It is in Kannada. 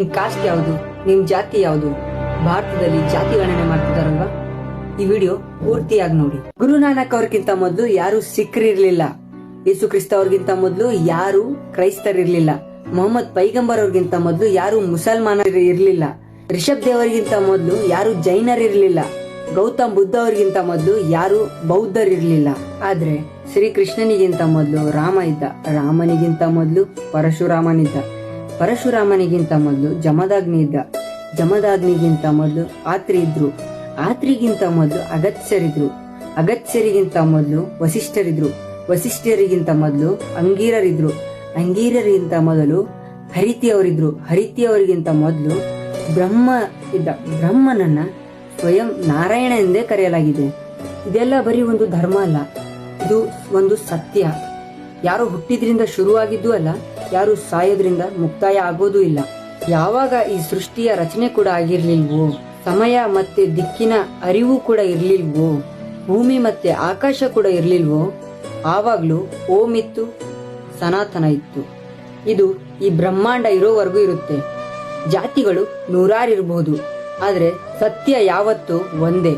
ನಿಮ್ ಕಾಸ್ಟ್ ಯಾವುದು? ನಿಮ್ ಜಾತಿ ಯಾವುದು? ಭಾರತದಲ್ಲಿ ಜಾತಿ ಗಣನೆ ಮಾಡ್ತಿದಾರಲ್ವಾ? ಈ ವಿಡಿಯೋ ಪೂರ್ತಿಯಾಗಿ ನೋಡಿ. ಗುರು ನಾನಕ್ ಅವ್ರಿಗಿಂತ ಮೊದಲು ಯಾರು ಸಿಖ್ರಿರ್ಲಿಲ್ಲ. ಯೇಸು ಕ್ರಿಸ್ತ ಅವ್ರಿಗಿಂತ ಮೊದಲು ಯಾರು ಕ್ರೈಸ್ತರಿರ್ಲಿಲ್ಲ. ಮೊಹಮ್ಮದ್ ಪೈಗಂಬರ್ ಅವ್ರಿಗಿಂತ ಮೊದಲು ಯಾರು ಮುಸಲ್ಮಾನರು ಇರ್ಲಿಲ್ಲ. ರಿಷಬ್ ದೇವರಿಗಿಂತ ಮೊದಲು ಯಾರು ಜೈನರಿರ್ಲಿಲ್ಲ. ಗೌತಮ್ ಬುದ್ಧ ಅವ್ರಿಗಿಂತ ಮೊದಲು ಯಾರು ಬೌದ್ಧರಿರ್ಲಿಲ್ಲ. ಆದ್ರೆ ಶ್ರೀಕೃಷ್ಣನಿಗಿಂತ ಮೊದಲು ರಾಮ ಇದ್ದ. ರಾಮನಿಗಿಂತ ಮೊದಲು ಪರಶುರಾಮನಿದ್ದ. ಪರಶುರಾಮನಿಗಿಂತ ಮೊದಲು ಜಮದಾಗ್ನಿ ಇದ್ದ ಜಮದಾಗ್ನಿಗಿಂತ ಮೊದಲು ಆತ್ರಿ ಇದ್ರು. ಆತ್ರಿಗಿಂತ ಮೊದಲು ಅಗತ್ಯರಿದ್ರು. ಅಗತ್ಯರಿಗಿಂತ ಮೊದಲು ವಸಿಷ್ಠರಿದ್ರು. ವಸಿಷ್ಠರಿಗಿಂತ ಮೊದಲು ಅಂಗೀರರಿದ್ರು. ಅಂಗೀರರಿಗಿಂತ ಮೊದಲು ಹರಿತಿಯವರಿದ್ರು. ಹರಿತಿಯವರಿಗಿಂತ ಮೊದಲು ಬ್ರಹ್ಮ ಇದ್ದ, ಬ್ರಹ್ಮನನ್ನ ಸ್ವಯಂ ನಾರಾಯಣ ಎಂದೇ ಕರೆಯಲಾಗಿದೆ. ಇದೆಲ್ಲ ಬರೀ ಒಂದು ಧರ್ಮ ಅಲ್ಲ. ಇದು ಒಂದು ಸತ್ಯ. ಯಾರು ಹುಟ್ಟಿದ್ರಿಂದ ಶುರುವಾಗಿದ್ದು ಅಲ್ಲ ಯಾರು ಸಾಯೋದ್ರಿಂದ ಮುಕ್ತಾಯ ಆಗೋದೂ ಇಲ್ಲ. ಯಾವಾಗ ಈ ಸೃಷ್ಟಿಯ ರಚನೆ ಕೂಡ ಆಗಿರ್ಲಿಲ್ವೋ, ಸಮಯ ಮತ್ತೆ ದಿಕ್ಕಿನ ಅರಿವು ಕೂಡ ಇರ್ಲಿಲ್ವೋ, ಭೂಮಿ ಮತ್ತೆ ಆಕಾಶ ಕೂಡ ಇರ್ಲಿಲ್ವೋ, ಆವಾಗ್ಲೂ ಓಂ ಇತ್ತು ಸನಾತನ ಇತ್ತು. ಇದು ಈ ಬ್ರಹ್ಮಾಂಡ ಇರೋವರೆಗೂ ಇರುತ್ತೆ. ಜಾತಿಗಳು ನೂರಾರಿರ್ಬಹುದು ಆದ್ರೆ ಸತ್ಯ ಯಾವತ್ತೂ ಒಂದೇ.